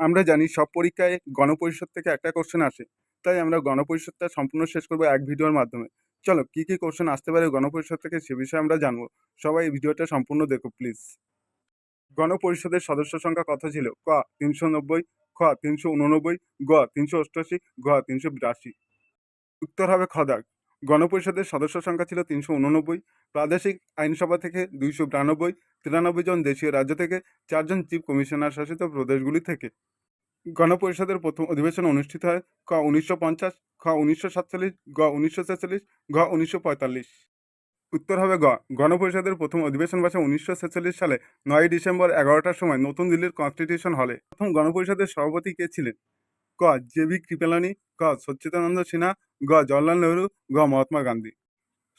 আমরা জানি সব পরীক্ষায় গণপরিষদ থেকে একটা কোশ্চেন আসে। তাই আমরা গণপরিষদটা সম্পূর্ণ শেষ করব এক ভিডিওর মাধ্যমে। চলো, কি কি কোশ্চেন আসতে পারে গণপরিষদ থেকে সে বিষয়ে আমরা জানব। সবাই এই ভিডিওটা সম্পূর্ণ দেখো প্লিজ গণপরিষদের সদস্য সংখ্যা কত ছিল? ক, তিনশো নব্বই, খ, তিনশো উননব্বই, গ, তিনশো অষ্টআশি, ঘ, তিনশো বিরাশি। উত্তর হবে খদাক। গণপরিষদের সদস্য সংখ্যা ছিল তিনশো উননব্বই। প্রাদেশিক আইনসভা থেকে দুইশো বিরানব্বই। তিরানব্বই জন দেশীয় রাজ্য থেকে চারজন চিফ কমিশনার শাসিত প্রদেশগুলি থেকে। গণপরিষদের প্রথম অধিবেশন অনুষ্ঠিত হয় ক উনিশশো পঞ্চাশ, খ উনিশশো সাতচল্লিশ, গ উনিশশো ছেচল্লিশ, ঘ উনিশশো পঁয়তাল্লিশ। উত্তর হবে গ। গণপরিষদের প্রথম অধিবেশন বসে উনিশশো ছেচল্লিশ সালে নয় ডিসেম্বর এগারোটার সময় নতুন দিল্লির কনস্টিটিউশন হলে। প্রথম গণপরিষদের সভাপতি কে ছিলেন? ক, জে বি কৃপেলানি, ক, সচ্চিদানন্দ সিনহা, গ, জওয়াহরলাল নেহরু, গ, মহাত্মা গান্ধী।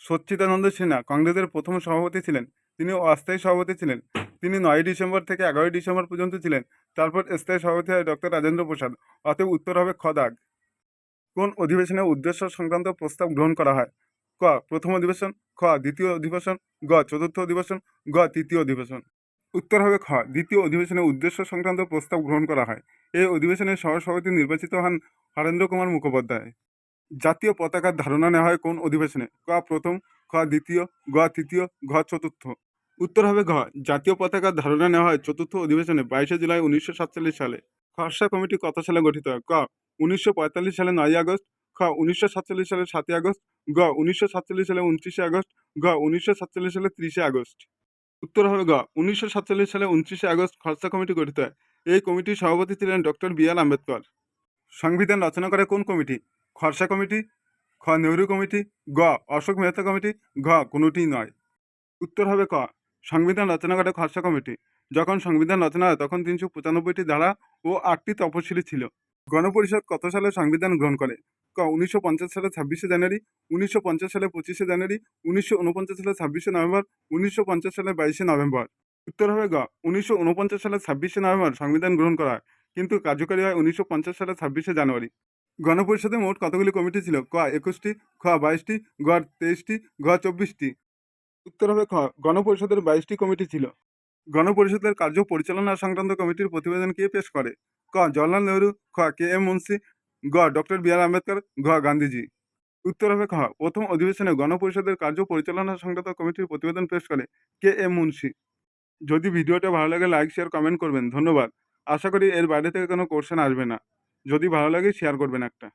সচ্চিদানন্দ সিনহা কংগ্রেসের প্রথম সভাপতি ছিলেন। তিনি অস্থায়ী সভাপতি ছিলেন। তিনি নয় ডিসেম্বর থেকে এগারোই ডিসেম্বর পর্যন্ত ছিলেন। তারপর স্থায়ী সভাপতি হয় ডক্টর রাজেন্দ্র প্রসাদ। অতএব উত্তর হবে খদাগ কোন অধিবেশনে উদ্দেশ্য সংক্রান্ত প্রস্তাব গ্রহণ করা হয়? ক, প্রথম অধিবেশন, খ, দ্বিতীয় অধিবেশন, গ, চতুর্থ অধিবেশন, গ, তৃতীয় অধিবেশন। উত্তর হবে খ। দ্বিতীয় অধিবেশনে উদ্দেশ্য সংক্রান্ত প্রস্তাব গ্রহণ করা হয়। এই অধিবেশনে সহসভাপতি নির্বাচিত হন হরেন্দ্র কুমার মুখোপাধ্যায়। জাতীয় পতাকার ধারণা নেওয়া হয় কোন অধিবেশনে? ক, প্রথম, খ, দ্বিতীয়, গ, তৃতীয়, ঘ, চতুর্থ। উত্তর হবে ঘ। জাতীয় পতাকার ধারণা নেওয়া হয় চতুর্থ অধিবেশনে, বাইশে জুলাই উনিশশো সাতচল্লিশ সালে। খসড়া কমিটি কত সালে গঠিত হয়? ক, উনিশশো পঁয়তাল্লিশ সালে নয় আগস্ট। খ, উনিশশো সাতচল্লিশ সালে সাতই আগস্ট। গ, উনিশশো সাতচল্লিশ সালে উনত্রিশে আগস্ট। গ, উনিশশো সাতচল্লিশ সালে ত্রিশে আগস্ট। উত্তর হবে গ। উনিশশো সাতচল্লিশ সালে উনত্রিশে আগস্ট খসড়া কমিটি গঠিত হয়। এই কমিটির সভাপতি ছিলেন ডক্টর বি আর আম্বেদকর। সংবিধান রচনা করে কোন কমিটি? খরসা কমিটি, খ নেহরু কমিটি, গ অশোক মেহতা কমিটি, ঘ কোনোটিই নয়। উত্তর হবে ক। সংবিধান রচনা করে খরসা কমিটি। যখন সংবিধান রচনা হয় তখন তিনশো পঁচানব্বইটি ধারা ও আটটি তপশিলি ছিল। গণপরিষদ কত সালে সংবিধান গ্রহণ করে? ক উনিশশো পঞ্চাশ সালে ছাব্বিশে জানুয়ারি, উনিশশো পঞ্চাশ সালে পঁচিশে জানুয়ারি, উনিশশো উনপঞ্চাশ সালে ছাব্বিশে নভেম্বর, উনিশশো পঞ্চাশ সালে বাইশে নভেম্বর। উত্তর হবে গ উনিশশো উনপঞ্চাশ সালে ছাব্বিশে নভেম্বর সংবিধান গ্রহণ করা হয় কিন্তু কার্যকরী হয় উনিশশো পঞ্চাশ সালে ছাব্বিশে জানুয়ারি। গণপরিষদে মোট কতগুলি কমিটি ছিল? ক একুশটি, খ বাইশটি, গ তেইশটি ঘ চব্বিশটি। উত্তর হবে খ গণপরিষদের বাইশটি কমিটি ছিল। গণপরিষদের কার্য পরিচালনা সংক্রান্ত কমিটির প্রতিবেদন কে পেশ করে? ক জওয়াহরলাল নেহরু, খ কে এম মুন্সি গ, ডক্টর বি আর আম্বেদকর, ঘ, গান্ধীজি। উত্তর হবে খ, প্রথম অধিবেশনে গণপরিষদের কার্য পরিচালনা সংক্রান্ত কমিটির প্রতিবেদন পেশ করে কে এম মুন্সি। যদি ভিডিওটা ভালো লাগে লাইক শেয়ার কমেন্ট করবেন। ধন্যবাদ। আশা করি এর বাইরে থেকে কোনো কোশ্চেন আসবে না। যদি ভালো লাগে শেয়ার করবেন একটা।